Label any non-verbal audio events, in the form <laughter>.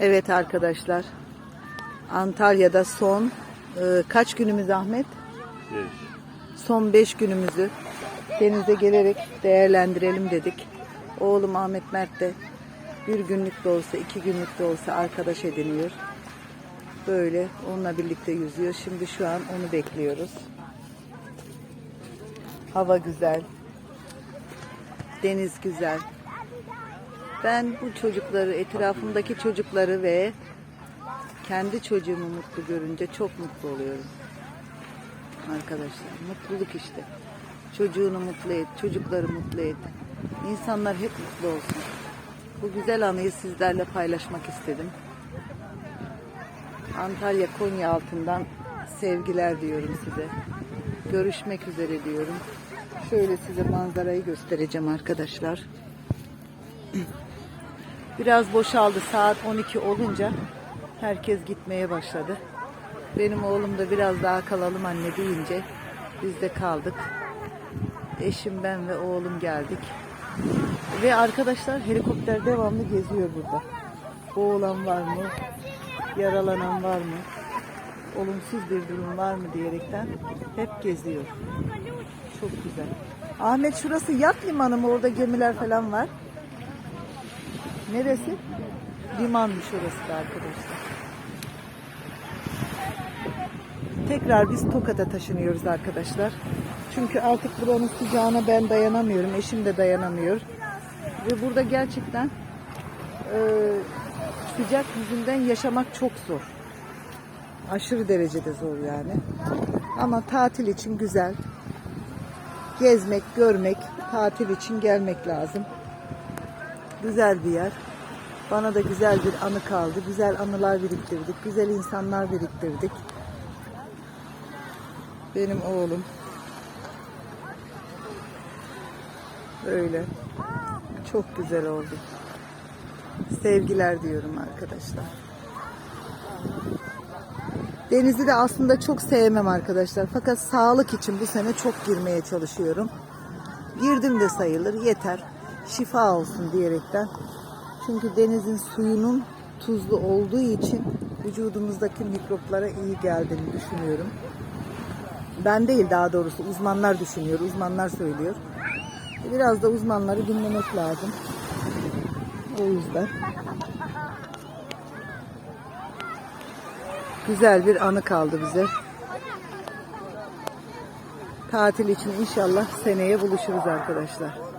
Evet arkadaşlar. Antalya'da son e, kaç günümüz Ahmet? Beş. Son 5 günümüzü denize gelerek değerlendirelim dedik. Oğlum Ahmet Mert de bir günlük de olsa iki günlük de olsa arkadaş ediniyor. Böyle onunla birlikte yüzüyor. Şimdi şu an onu bekliyoruz. Hava güzel. Deniz güzel. Ben bu çocukları, etrafımdaki çocukları ve kendi çocuğumu mutlu görünce çok mutlu oluyorum arkadaşlar. Mutluluk işte. Çocuğunu mutlu et, çocukları mutlu et. İnsanlar hep mutlu olsun. Bu güzel anıyı sizlerle paylaşmak istedim. Antalya Konya altından sevgiler diyorum size. Görüşmek üzere diyorum. Şöyle size manzarayı göstereceğim arkadaşlar. <clears throat> Biraz boşaldı. Saat 12 olunca herkes gitmeye başladı. Benim oğlum da biraz daha kalalım anne deyince biz de kaldık. Eşim ben ve oğlum geldik. Ve arkadaşlar helikopter devamlı geziyor burada. Boğulan var mı? Yaralanan var mı? Olumsuz bir durum var mı diyerekten hep geziyor. Çok güzel. Ahmet şurası yat limanı mı? Orada gemiler falan var. Neresi? Limanmış orası da arkadaşlar. Tekrar biz Tokat'a taşınıyoruz arkadaşlar. Çünkü artık buranın sıcağına ben dayanamıyorum. Eşim de dayanamıyor. Ve burada gerçekten e, sıcak yüzünden yaşamak çok zor. Aşırı derecede zor yani. Ama tatil için güzel. Gezmek, görmek, tatil için gelmek lazım. Güzel bir yer. Bana da güzel bir anı kaldı. Güzel anılar biriktirdik. Güzel insanlar biriktirdik. Benim oğlum. Böyle. Çok güzel oldu. Sevgiler diyorum arkadaşlar. Denizi de aslında çok sevmem arkadaşlar. Fakat sağlık için bu sene çok girmeye çalışıyorum. Girdim de sayılır yeter. Şifa olsun diyerekten. Çünkü denizin suyunun tuzlu olduğu için vücudumuzdaki mikroplara iyi geldiğini düşünüyorum. Ben değil daha doğrusu uzmanlar düşünüyor, uzmanlar söylüyor. Biraz da uzmanları dinlemek lazım. O yüzden. Güzel bir anı kaldı bize. Tatil için inşallah seneye buluşuruz arkadaşlar.